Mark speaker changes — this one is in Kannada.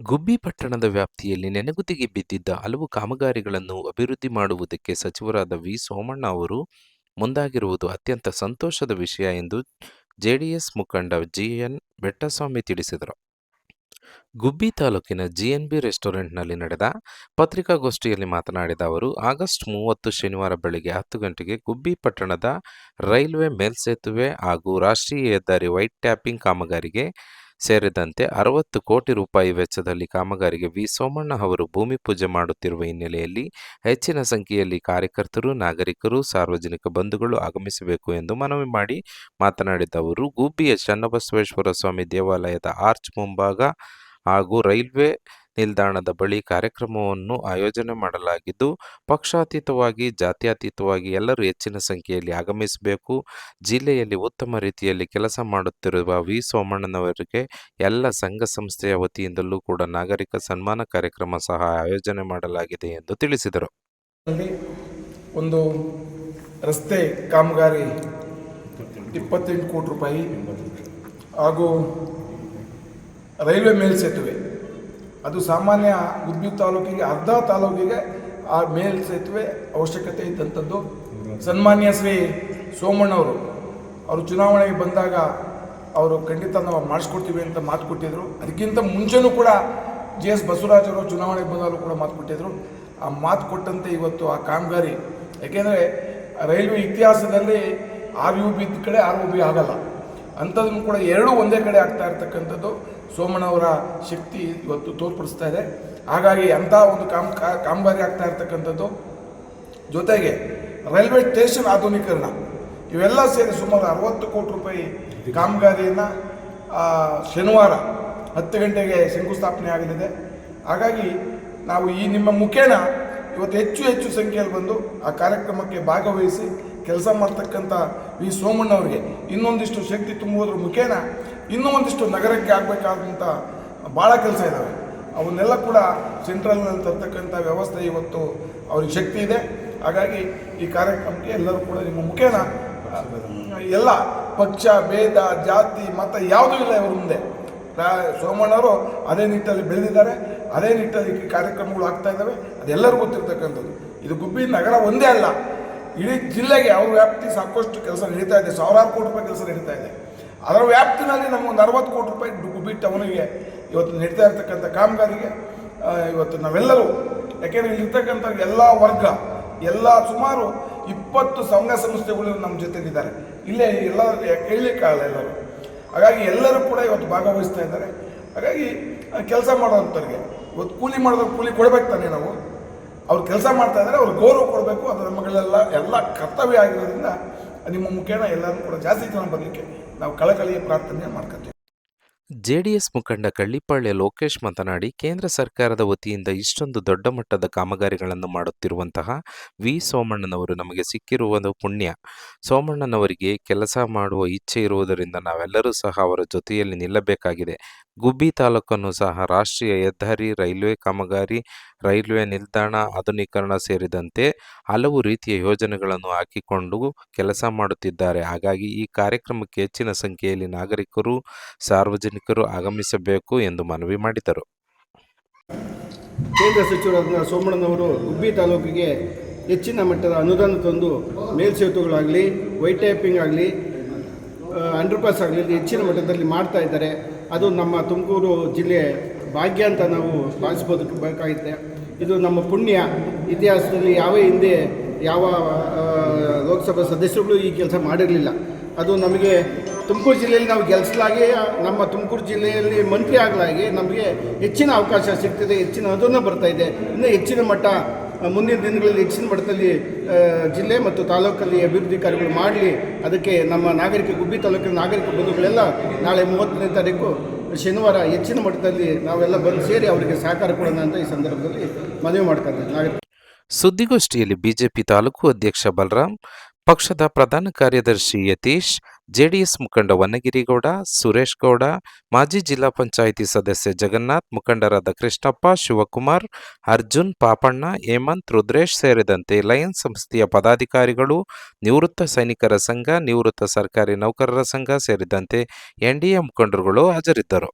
Speaker 1: ಗುಬ್ಬಿ ಪಟ್ಟಣದ ವ್ಯಾಪ್ತಿಯಲ್ಲಿ ನೆನೆಗುದಿಗೆ ಬಿದ್ದಿದ್ದ ಹಲವು ಕಾಮಗಾರಿಗಳನ್ನು ಅಭಿವೃದ್ಧಿ ಮಾಡುವುದಕ್ಕೆ ಸಚಿವರಾದ ವಿ. ಸೋಮಣ್ಣ ಅವರು ಮುಂದಾಗಿರುವುದು ಅತ್ಯಂತ ಸಂತೋಷದ ವಿಷಯ ಎಂದು ಜೆಡಿಎಸ್ ಮುಖಂಡ ಜಿಎನ್ ಬೆಟ್ಟಸ್ವಾಮಿ ತಿಳಿಸಿದರು. ಗುಬ್ಬಿ ತಾಲೂಕಿನ ಜಿಎನ್ಬಿ ರೆಸ್ಟೋರೆಂಟ್‌ನಲ್ಲಿ ನಡೆದ ಪತ್ರಿಕಾಗೋಷ್ಠಿಯಲ್ಲಿ ಮಾತನಾಡಿದ ಅವರು, ಆಗಸ್ಟ್ ಮೂವತ್ತು ಶನಿವಾರ ಬೆಳಗ್ಗೆ ಹತ್ತು ಗಂಟೆಗೆ ಗುಬ್ಬಿ ಪಟ್ಟಣದ ರೈಲ್ವೆ ಮೇಲ್ಸೇತುವೆ ಹಾಗೂ ರಾಷ್ಟ್ರೀಯ ಹೆದ್ದಾರಿ ವೈಟ್ ಟ್ಯಾಪಿಂಗ್ ಕಾಮಗಾರಿಗೆ ಸೇರಿದಂತೆ ಅರವತ್ತು ಕೋಟಿ ರೂಪಾಯಿ ವೆಚ್ಚದಲ್ಲಿ ಕಾಮಗಾರಿಗೆ ವಿ. ಸೋಮಣ್ಣ ಅವರು ಭೂಮಿ ಪೂಜೆ ಮಾಡುತ್ತಿರುವ ಹಿನ್ನೆಲೆಯಲ್ಲಿ ಹೆಚ್ಚಿನ ಸಂಖ್ಯೆಯಲ್ಲಿ ಕಾರ್ಯಕರ್ತರು, ನಾಗರಿಕರು, ಸಾರ್ವಜನಿಕ ಬಂಧುಗಳು ಆಗಮಿಸಬೇಕು ಎಂದು ಮನವಿ ಮಾಡಿ ಮಾತನಾಡಿದ ಅವರು ಗುಬ್ಬಿಯ ಚನ್ನಬಸವೇಶ್ವರ ಸ್ವಾಮಿ ದೇವಾಲಯದ ಆರ್ಚ್ ಮುಂಭಾಗ ಹಾಗೂ ರೈಲ್ವೆ ನಿಲ್ದಾಣದ ಬಳಿ ಕಾರ್ಯಕ್ರಮವನ್ನು ಆಯೋಜನೆ ಮಾಡಲಾಗಿದ್ದು, ಪಕ್ಷಾತೀತವಾಗಿ, ಜಾತ್ಯಾತೀತವಾಗಿ ಎಲ್ಲರೂ ಹೆಚ್ಚಿನ ಸಂಖ್ಯೆಯಲ್ಲಿ ಆಗಮಿಸಬೇಕು. ಜಿಲ್ಲೆಯಲ್ಲಿ ಉತ್ತಮ ರೀತಿಯಲ್ಲಿ ಕೆಲಸ ಮಾಡುತ್ತಿರುವ ವಿ. ಸೋಮಣ್ಣನವರಿಗೆ ಎಲ್ಲ ಸಂಘ ಸಂಸ್ಥೆಯ ವತಿಯಿಂದಲೂ ಕೂಡ ನಾಗರಿಕ ಸನ್ಮಾನ ಕಾರ್ಯಕ್ರಮ ಸಹ ಆಯೋಜನೆ ಮಾಡಲಾಗಿದೆ ಎಂದು ತಿಳಿಸಿದರು.
Speaker 2: ಒಂದು ರಸ್ತೆ ಕಾಮಗಾರಿ ಇಪ್ಪತ್ತೆಂಟು ಕೋಟಿ ರೂಪಾಯಿ ಹಾಗೂ ರೈಲ್ವೆ ಮೇಲ್ಸೇತುವೆ ಅದು ಸಾಮಾನ್ಯ ಗುಬ್ಬಿ ತಾಲೂಕಿಗೆ, ಅರ್ಧ ತಾಲೂಕಿಗೆ, ಆ ಮೇಲ್ ಸೇತುವೆ ಅವಶ್ಯಕತೆ ಇದ್ದಂಥದ್ದು. ಸನ್ಮಾನ್ಯ ಶ್ರೀ ಸೋಮಣ್ಣವರು ಅವರು ಚುನಾವಣೆಗೆ ಬಂದಾಗ ಅವರು ಖಂಡಿತ ನಾವು ಮಾಡಿಸ್ಕೊಡ್ತೀವಿ ಅಂತ ಮಾತು ಕೊಟ್ಟಿದ್ರು. ಅದಕ್ಕಿಂತ ಮುಂಚೆನೂ ಕೂಡ ಜಿ ಎಸ್ ಬಸವರಾಜ್ ಚುನಾವಣೆಗೆ ಬಂದಾಗಲೂ ಕೂಡ ಮಾತು ಕೊಟ್ಟಿದ್ರು. ಆ ಮಾತು ಕೊಟ್ಟಂತೆ ಇವತ್ತು ಆ ಕಾಮಗಾರಿ. ಯಾಕೆಂದರೆ ರೈಲ್ವೆ ಇತಿಹಾಸದಲ್ಲಿ ಆರ್ ಯು ಬಿ ಕಡೆ ಆರ್ ಯು ಬಿ ಆಗಲ್ಲ. ಅಂಥದ್ದನ್ನು ಕೂಡ ಎರಡೂ ಒಂದೇ ಕಡೆ ಆಗ್ತಾ ಇರ್ತಕ್ಕಂಥದ್ದು. ಸೋಮಣ್ಣವರ ಶಕ್ತಿ ಇವತ್ತು ತೋರ್ಪಡಿಸ್ತಾ ಇದೆ. ಹಾಗಾಗಿ ಅಂಥ ಒಂದು ಕಾಮ್ ಕಾಮಗಾರಿ ಆಗ್ತಾ ಇರ್ತಕ್ಕಂಥದ್ದು. ಜೊತೆಗೆ ರೈಲ್ವೆ ಸ್ಟೇಷನ್ ಆಧುನೀಕರಣ. ಇವೆಲ್ಲ ಸೇರಿ ಸುಮಾರು ಅರವತ್ತು ಕೋಟಿ ರೂಪಾಯಿ ಕಾಮಗಾರಿಯನ್ನು ಶನಿವಾರ ಹತ್ತು ಗಂಟೆಗೆ ಶಂಕುಸ್ಥಾಪನೆ ಆಗಲಿದೆ. ಹಾಗಾಗಿ ನಾವು ಈ ನಿಮ್ಮ ಮುಖೇನ ಇವತ್ತು ಹೆಚ್ಚು ಹೆಚ್ಚು ಸಂಖ್ಯೆಯಲ್ಲಿ ಬಂದು ಆ ಕಾರ್ಯಕ್ರಮಕ್ಕೆ ಭಾಗವಹಿಸಿ ಕೆಲಸ ಮಾಡ್ತಕ್ಕಂಥ ವಿ ಸೋಮಣ್ಣವ್ರಿಗೆ ಇನ್ನೊಂದಿಷ್ಟು ಶಕ್ತಿ ತುಂಬುವುದ್ರ ಮುಖೇನ ಇನ್ನೂ ಒಂದಿಷ್ಟು ನಗರಕ್ಕೆ ಆಗಬೇಕಾದಂಥ ಭಾಳ ಕೆಲಸ ಇದ್ದಾವೆ ಅವನ್ನೆಲ್ಲ ಕೂಡ ಸೆಂಟ್ರಲ್ನಲ್ಲಿ ತರ್ತಕ್ಕಂಥ ವ್ಯವಸ್ಥೆ ಇವತ್ತು ಅವ್ರಿಗೆ ಶಕ್ತಿ ಇದೆ. ಹಾಗಾಗಿ ಈ ಕಾರ್ಯಕ್ರಮಕ್ಕೆ ಎಲ್ಲರೂ ಕೂಡ ನಿಮ್ಮ ಮುಖೇನ, ಎಲ್ಲ ಪಕ್ಷ, ಭೇದ, ಜಾತಿ, ಮತ ಯಾವುದೂ ಇಲ್ಲ ಇವ್ರ ಮುಂದೆ. ಸೋಮಣ್ಣವರು ಅದೇ ನಿಟ್ಟಲ್ಲಿ ಬೆಳೆದಿದ್ದಾರೆ. ಅದೇ ನಿಟ್ಟಲ್ಲಿ ಕಾರ್ಯಕ್ರಮಗಳು ಆಗ್ತಾ ಇದ್ದಾವೆ. ಅದೆಲ್ಲರಿಗೂ ಗೊತ್ತಿರ್ತಕ್ಕಂಥದ್ದು. ಇದು ಗುಬ್ಬಿ ನಗರ ಒಂದೇ ಅಲ್ಲ. ಇಡೀ ಜಿಲ್ಲೆಗೆ ಅವ್ರ ವ್ಯಾಪ್ತಿ ಸಾಕಷ್ಟು ಕೆಲಸ ನಡೀತಾ ಇದೆ, ಸಾವಿರಾರು ಕೋಟಿ ರೂಪಾಯಿ ಕೆಲಸ ನಡೀತಾ ಇದೆ. ಅದರ ವ್ಯಾಪ್ತಿನಲ್ಲಿ ನಮಗೊಂದು ಅರವತ್ತು ಕೋಟಿ ರೂಪಾಯಿ ಬಿಟ್ಟು ಅವನಿಗೆ ಇವತ್ತು ನಡೀತಾ ಇರ್ತಕ್ಕಂಥ ಕಾಮಗಾರಿಗೆ ಇವತ್ತು ನಾವೆಲ್ಲರೂ, ಯಾಕೆಂದರೆ ಇಲ್ಲಿರ್ತಕ್ಕಂಥ ಎಲ್ಲ ವರ್ಗ, ಎಲ್ಲ ಸುಮಾರು ಇಪ್ಪತ್ತು ಸಂಘ ಸಂಸ್ಥೆಗಳು ನಮ್ಮ ಜೊತೆಗಿದ್ದಾರೆ ಇಲ್ಲೇ ಎಲ್ಲ ಹೇಳಲಿಕ್ಕಾಗಲ್ಲ ಎಲ್ಲರೂ. ಹಾಗಾಗಿ ಎಲ್ಲರೂ ಕೂಡ ಇವತ್ತು ಭಾಗವಹಿಸ್ತಾ ಇದ್ದಾರೆ. ಹಾಗಾಗಿ ಕೆಲಸ ಮಾಡೋವಂಥವ್ರಿಗೆ, ಇವತ್ತು ಕೂಲಿ ಮಾಡಿದ್ರೆ ಕೂಲಿ ಕೊಡಬೇಕು ತಾನೇ ನಾವು. ಅವ್ರು ಕೆಲಸ ಮಾಡ್ತಾ ಇದ್ದಾರೆ ಅವ್ರಿಗೆ ಗೌರವ ಕೊಡಬೇಕು, ಅದು ನಮ್ಮಗಳೆಲ್ಲ ಎಲ್ಲ ಕರ್ತವ್ಯ ಆಗಿರೋದ್ರಿಂದ ನಿಮ್ಮ ಮುಖೇನ ಎಲ್ಲರೂ ಕೂಡ ಜಾಸ್ತಿ ಜನ ಬರಲಿಕ್ಕೆ ನಾವು ಕಳಕಳಿಯ ಪ್ರಾರ್ಥನೆ ಮಾಡ್ಕೊತೀವಿ.
Speaker 1: ಜೆಡಿಎಸ್ ಮುಖಂಡ ಕಳ್ಳಿಪಾಳ್ಯ ಲೋಕೇಶ್ ಮಾತನಾಡಿ, ಕೇಂದ್ರ ಸರ್ಕಾರದ ವತಿಯಿಂದ ಇಷ್ಟೊಂದು ದೊಡ್ಡ ಮಟ್ಟದ ಕಾಮಗಾರಿಗಳನ್ನು ಮಾಡುತ್ತಿರುವಂತಹ ವಿ ಸೋಮಣ್ಣನವರು ನಮಗೆ ಸಿಕ್ಕಿರುವುದು ಪುಣ್ಯ. ಸೋಮಣ್ಣನವರಿಗೆ ಕೆಲಸ ಮಾಡುವ ಇಚ್ಛೆ ಇರುವುದರಿಂದ ನಾವೆಲ್ಲರೂ ಸಹ ಅವರ ಜೊತೆಯಲ್ಲಿ ನಿಲ್ಲಬೇಕಾಗಿದೆ. ಗುಬ್ಬಿ ತಾಲೂಕನ್ನು ಸಹ ರಾಷ್ಟ್ರೀಯ ಹೆದ್ದಾರಿ, ರೈಲ್ವೆ ಕಾಮಗಾರಿ ರೈಲ್ವೆ ನಿಲ್ದಾಣ ಆಧುನೀಕರಣ ಸೇರಿದಂತೆ ಹಲವು ರೀತಿಯ ಯೋಜನೆಗಳನ್ನು ಹಾಕಿಕೊಂಡು ಕೆಲಸ ಮಾಡುತ್ತಿದ್ದಾರೆ. ಹಾಗಾಗಿ ಈ ಕಾರ್ಯಕ್ರಮಕ್ಕೆ ಹೆಚ್ಚಿನ ಸಂಖ್ಯೆಯಲ್ಲಿ ನಾಗರಿಕರು, ಸಾರ್ವಜನಿಕರು ಆಗಮಿಸಬೇಕು ಎಂದು ಮನವಿ ಮಾಡಿದರು.
Speaker 3: ಕೇಂದ್ರ ಸಚಿವರಾದ ಸೋಮಣ್ಣನವರು ಗುಬ್ಬಿ ತಾಲೂಕಿಗೆ ಹೆಚ್ಚಿನ ಮಟ್ಟದ ಅನುದಾನ ತಂದು ಮೇಲ್ಸೇತುಗಳಾಗಲಿ ವೈಟ್ ಟ್ಯಾಪಿಂಗ್ ಆಗಲಿ, ಅಂಡರ್ಪಾಸ್ ಆಗಲಿ, ಹೆಚ್ಚಿನ ಮಟ್ಟದಲ್ಲಿ ಮಾಡ್ತಾ ಇದ್ದಾರೆ. ಅದು ನಮ್ಮ ತುಮಕೂರು ಜಿಲ್ಲೆ ಭಾಗ್ಯ ಅಂತ ನಾವು ಭಾವಿಸ್ಬೋದು ಬೇಕಾಗಿದೆ ಇದು ನಮ್ಮ ಪುಣ್ಯ. ಇತಿಹಾಸದಲ್ಲಿ ಯಾವ ಹಿಂದೆ ಯಾವ ಲೋಕಸಭಾ ಸದಸ್ಯರುಗಳು ಈ ಕೆಲಸ ಮಾಡಿರಲಿಲ್ಲ. ಅದು ನಮಗೆ ತುಮಕೂರು ಜಿಲ್ಲೆಯಲ್ಲಿ ನಾವು ಗೆಲ್ಸಲಾಗಿ, ನಮ್ಮ ತುಮಕೂರು ಜಿಲ್ಲೆಯಲ್ಲಿ ಮಂತ್ರಿ ಆಗಲಾಗಿ ನಮಗೆ ಹೆಚ್ಚಿನ ಅವಕಾಶ ಸಿಗ್ತಿದೆ, ಹೆಚ್ಚಿನ ಅದನ್ನು ಬರ್ತಾ ಇದೆ. ಇನ್ನೂ ಹೆಚ್ಚಿನ ಮಟ್ಟ, ಮುಂದಿನ ದಿನಗಳಲ್ಲಿ ಹೆಚ್ಚಿನ ಮಟ್ಟದಲ್ಲಿ ಜಿಲ್ಲೆ ಮತ್ತು ತಾಲೂಕಲ್ಲಿ ಅಭಿವೃದ್ಧಿ ಕಾರ್ಯಗಳು ಮಾಡಲಿ. ಅದಕ್ಕೆ ನಮ್ಮ ನಾಗರಿಕ, ಗುಬ್ಬಿ ತಾಲೂಕಿನ ನಾಗರಿಕ ಬಂಧುಗಳೆಲ್ಲ ನಾಳೆ ಮೂವತ್ತನೇ ತಾರೀಕು ಶನಿವಾರ ಹೆಚ್ಚಿನ ಮಟ್ಟದಲ್ಲಿ ನಾವೆಲ್ಲ ಬಂದು ಸೇರಿ ಅವರಿಗೆ ಸಹಕಾರ ಕೊಡೋಣ ಅಂತ ಈ ಸಂದರ್ಭದಲ್ಲಿ ಮನವಿ ಮಾಡ್ತಾರೆ ಇದ್ದೀವಿ
Speaker 1: ಸುದ್ದಿಗೋಷ್ಠಿಯಲ್ಲಿ ಬಿಜೆಪಿ ತಾಲೂಕು ಅಧ್ಯಕ್ಷ ಬಲರಾಮ್ ಪಕ್ಷದ ಪ್ರಧಾನ ಕಾರ್ಯದರ್ಶಿ ಯತೀಶ್ ಜೆಡಿಎಸ್ ಮುಖಂಡ ವನಗಿರಿಗೌಡ ಸುರೇಶ್ ಗೌಡ, ಮಾಜಿ ಜಿಲ್ಲಾ ಪಂಚಾಯಿತಿ ಸದಸ್ಯ ಜಗನ್ನಾಥ್, ಮುಖಂಡರಾದ ಕೃಷ್ಣಪ್ಪ, ಶಿವಕುಮಾರ್, ಅರ್ಜುನ್, ಪಾಪಣ್ಣ, ಹೇಮಂತ್, ರುದ್ರೇಶ್ ಸೇರಿದಂತೆ ಲಯನ್ಸ್ ಸಂಸ್ಥೆಯ ಪದಾಧಿಕಾರಿಗಳು, ನಿವೃತ್ತ ಸೈನಿಕರ ಸಂಘ, ನಿವೃತ್ತ ಸರ್ಕಾರಿ ನೌಕರರ ಸಂಘ ಸೇರಿದಂತೆ ಎನ್ಡಿಎ ಮುಖಂಡರುಗಳು ಹಾಜರಿದ್ದರು.